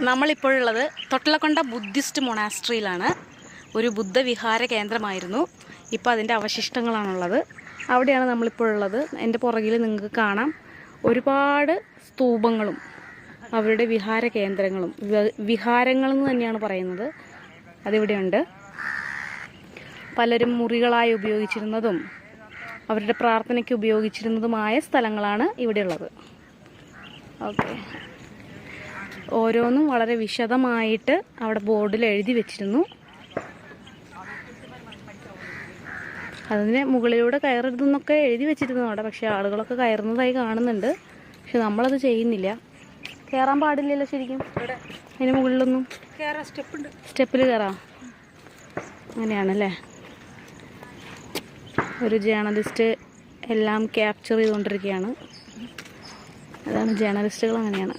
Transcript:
നമ്മളിപ്പോഴുള്ളത് തൊട്ടിലക്കൊണ്ട Buddhist മൊണാസ്ട്രിയിലാണ്. ഒരു ബുദ്ധവിഹാര കേന്ദ്രമായിരുന്നു. ഇപ്പോൾ അതിന്റെ അവശിഷ്ടങ്ങളാണുള്ളത്. അവിടെയാണ് നമ്മളിപ്പോഴുള്ളത്. എന്റെ പുറകിൽ നിങ്ങൾക്ക് കാണാം. ഒരുപാട് സ്തൂപങ്ങളും അവരുടെ വിഹാര കേന്ദ്രങ്ങളും വിഹാരങ്ങളെന്ന് തന്നെയാണ് പറയുന്നത്. അതിവിടെയുണ്ട്. പലരും മുറികളായി ഉപയോഗിച്ചിരുന്നതും അവരുടെ പ്രാർത്ഥനയ്ക്ക് ഉപയോഗിച്ചിരുന്നതുമായ സ്ഥലങ്ങളാണ് ഇവിടെയുള്ളത്. ഓക്കെ. ഓരോന്നും വളരെ വിശദമായിട്ട് അവിടെ ബോർഡിൽ എഴുതി വെച്ചിരുന്നു. അതിന് മുകളിലൂടെ കയറരുതെന്നൊക്കെ എഴുതി വെച്ചിരുന്നു അവിടെ പക്ഷെ ആളുകളൊക്കെ കയറുന്നതായി കാണുന്നുണ്ട്. പക്ഷെ നമ്മളത് ചെയ്യുന്നില്ല. കയറാൻ പാടില്ലല്ലോ ശരിക്കും. അതിന് മുകളിലൊന്നും. സ്റ്റെപ്പിൽ കയറാം അങ്ങനെയാണല്ലേ? ഒരു ജേണലിസ്റ്റ് എല്ലാം ക്യാപ്ചർ ചെയ്തുകൊണ്ടിരിക്കുകയാണ്. അതാണ് ജേണലിസ്റ്റുകൾ അങ്ങനെയാണ്.